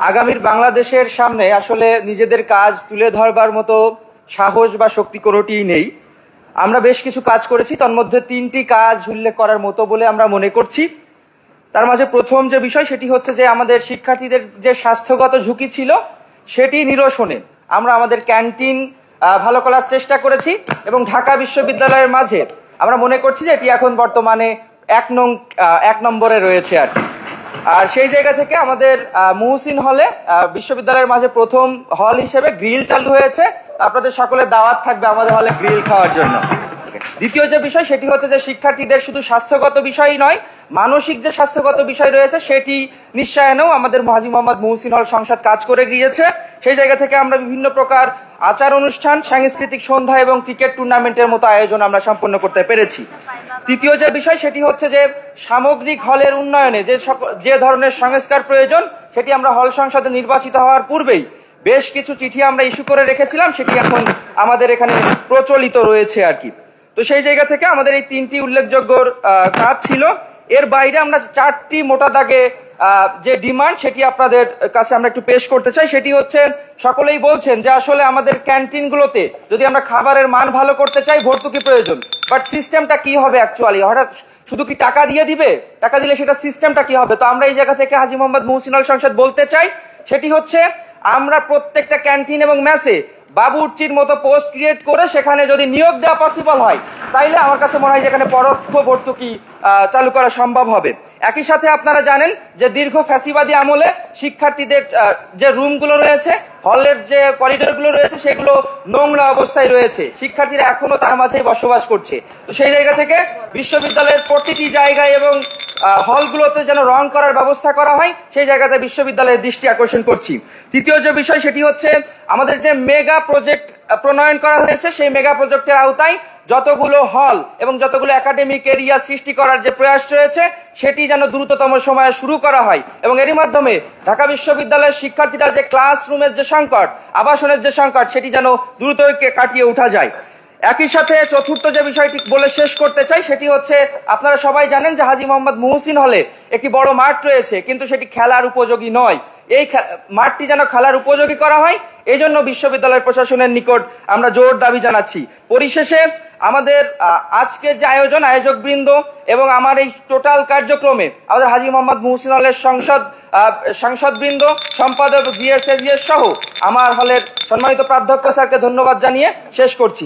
আগামীর বাংলাদেশের সামনে আসলে নিজেদের কাজ তুলে ধরবার মতো সাহস বা শক্তি কোনোটিই নেই আমরা বেশ কিছু কাজ করেছি, তন্মধ্যে তিনটি কাজ উল্লেখ করার মতো বলে আমরা মনে করছি তার মাঝে প্রথম যে বিষয় সেটি হচ্ছে যে আমাদের শিক্ষার্থীদের যে স্বাস্থ্যগত ঝুঁকি ছিল সেটি নিরসনে আমরা আমাদের ক্যান্টিন ভালো করার চেষ্টা করেছি এবং ঢাকা বিশ্ববিদ্যালয়ের মাঝে আমরা মনে করছি যে এটি এখন বর্তমানে এক নং এক নম্বরে রয়েছে আর কি। আর সেই জায়গা থেকে আমাদের মুহসিন হলে বিশ্ববিদ্যালয়ের মাঝে প্রথম হল হিসেবে গ্রিল চালু হয়েছে। আপনাদের সকলের দাওয়াত থাকবে আমাদের হলে গ্রিল খাওয়ার জন্য। দ্বিতীয় যে বিষয়, সেটি হচ্ছে যে শিক্ষার্থীদের শুধু স্বাস্থ্যগত বিষয়ই নয়, মানসিক যে স্বাস্থ্যগত বিষয় রয়েছে, সেটি নিশ্চয়ানেও আমাদের মহাজি মোহাম্মদ মুহসিন হল সংসদ কাজ করে গিয়েছে। সেই জায়গা থেকে আমরা বিভিন্ন প্রকার আচার অনুষ্ঠান, সাংস্কৃতিক সন্ধ্যা এবং ক্রিকেট টুর্নামেন্টের মতো আয়োজন আমরা সম্পন্ন করতে পেরেছি। তৃতীয় যে বিষয়, সেটি হচ্ছে যে সামগ্রিক হলের উন্নয়নে যে যে ধরনের সংস্কার প্রয়োজন, সেটি আমরা হল সংসদে নির্বাচিত হওয়ার পূর্বেই বেশ কিছু চিঠি আমরা ইস্যু করে রেখেছিলাম, সেটি এখন আমাদের এখানে প্রচলিত রয়েছে আর কি। তো সেই জায়গা থেকে আমাদের এই তিনটি উল্লেখযোগ্য কাজ ছিল। এর বাইরে আমরা চারটি মোটা দাগে যে ডিমান্ড সেটি আপনাদের কাছে আমরা একটু পেশ করতে চাই, সেটি হচ্ছে সকলেই বলছেন যে আসলে আমাদের ক্যান্টিনগুলোতে যদি আমরা খাবারের মান ভালো করতে চাই, ভর্তুকি প্রয়োজন। বাট সিস্টেমটা কি হবে অ্যাকচুয়ালি হঠাৎ শুধু কি টাকা দিয়ে দিবে? টাকা দিলে সেটা সিস্টেমটা কি হবে? তো আমরা এই জায়গা থেকে হাজি মোহাম্মদ মুহসিনুল সংসদ বলতে চাই, সেটি হচ্ছে আমরা প্রত্যেকটা ক্যান্টিন এবং মেসে বাবুর্চির মতো পোস্ট ক্রিয়েট করে সেখানে যদি নিয়োগ দেওয়া পসিবল হয়, তাইলে আমার কাছে মনে হয় যে এখানে পরোক্ষ ভর্তুকি চালু করা সম্ভব হবে। একই সাথে আপনারা জানেন যে দীর্ঘ ফ্যাসিবাদী আমলে শিক্ষার্থীদের যে রুমগুলো রয়েছে, হলের যে করিডোরগুলো রয়েছে, সেগুলো নোংরা অবস্থায় রয়েছে। শিক্ষার্থীরা এখনও তার মাঝেই বসবাস করছে। তো সেই জায়গা থেকে বিশ্ববিদ্যালয়ের প্রতিটি জায়গায় এবং হলগুলোতে যেন রং করার ব্যবস্থা করা হয়, সেই জায়গাতে বিশ্ববিদ্যালয়ের দৃষ্টি আকর্ষণ করছি। তৃতীয় যে বিষয়, সেটি হচ্ছে আমাদের যে মেগা প্রজেক্ট প্রণয়ন করা হয়েছে সেই মেগা প্রজেক্টের আওতায় যতগুলো হল এবং যতগুলো একাডেমিক এরিয়া সৃষ্টি করার যে প্রয়াস রয়েছে, সেটি যেন দ্রুততম সময়ে শুরু করা হয়। এবং এরই মাধ্যমে ঢাকা বিশ্ববিদ্যালয়ের শিক্ষার্থীরা যে ক্লাসরুমের যে সংকট, আবাসনের যে সংকট, সেটি যেন দ্রুত কাটিয়ে ওঠা যায়। একই সাথে চতুর্থ যে বিষয়টি বলে শেষ করতে চাই, সেটি হচ্ছে আপনারা সবাই জানেন যে হাজি মোহাম্মদ মুহসিন হলে একটি বড় মাঠ রয়েছে, কিন্তু সেটি খেলার উপযোগী নয়। এই মাঠটি যেন খেলার উপযোগী করা হয় এই জন্য বিশ্ববিদ্যালয় প্রশাসনের নিকট আমরা জোর দাবি জানাচ্ছি। পরিশেষে আমাদের আজকের যে আয়োজন আয়োজক বৃন্দ এবং আমার এই টোটাল কার্যক্রমে আমাদের হাজি মোহাম্মদ মুহসিন হলের সংসদ সাংসদ বৃন্দ সম্পাদক জিএস সহ আমার হলের সম্মানিত প্রাধ্যক্ষ স্যারকে ধন্যবাদ জানিয়ে শেষ করছি।